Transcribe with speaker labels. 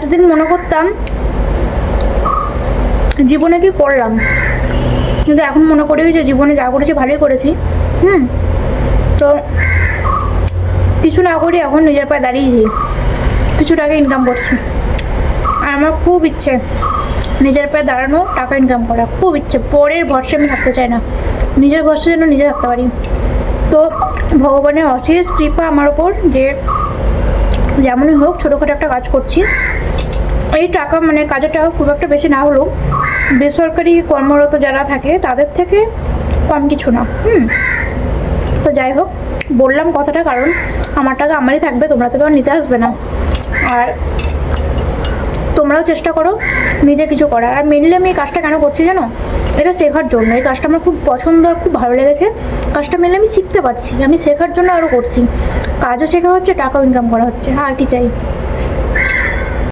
Speaker 1: এতদিন মনে করতাম জীবনে কি করলাম। কিন্তু এখন মনে করি যে জীবনে যা করেছি ভালোই করেছি। হুম? তো কিছু না করি এখন নিজের পায়ে দাঁড়িয়েছি। কিছু টাকা ইনকাম করছি। আর আমার খুব ইচ্ছে নিজের পায়ে দাঁড়ানো, টাকা ইনকাম করা। খুব ইচ্ছে। পরের ভরসা আমি থাকতে চাই না। নিজের ভরসা যেন নিজে থাকতে পারি। তো ভগবানের অশেষ কৃপা আমার ওপর যে যেমনই হোক, ছোটোখাটো একটা কাজ করছি। এই টাকা মানে কাজের টাকা খুব একটা বেশি না হলেও বেসরকারি কর্মরত যারা থাকে, তাদের থেকে কম কিছু না, হুম। তো যাই হোক, বললাম কথাটা কারণ আমার টাকা আমারই থাকবে, তোমরা তো কেউ নিতে আসবে না। আর তোমরাও চেষ্টা করো নিজে কিছু করার। আর মেনলি আমি এই কাজটা কেন করছি জানো? এটা শেখার জন্য। এই কাজটা আমার খুব পছন্দ আর খুব ভালো লেগেছে। কাজটা মেনলি আমি শিখতে পারছি। আমি শেখার জন্য আরও করছি। কাজও শেখা হচ্ছে, টাকাও ইনকাম করা হচ্ছে। আর কি চাই?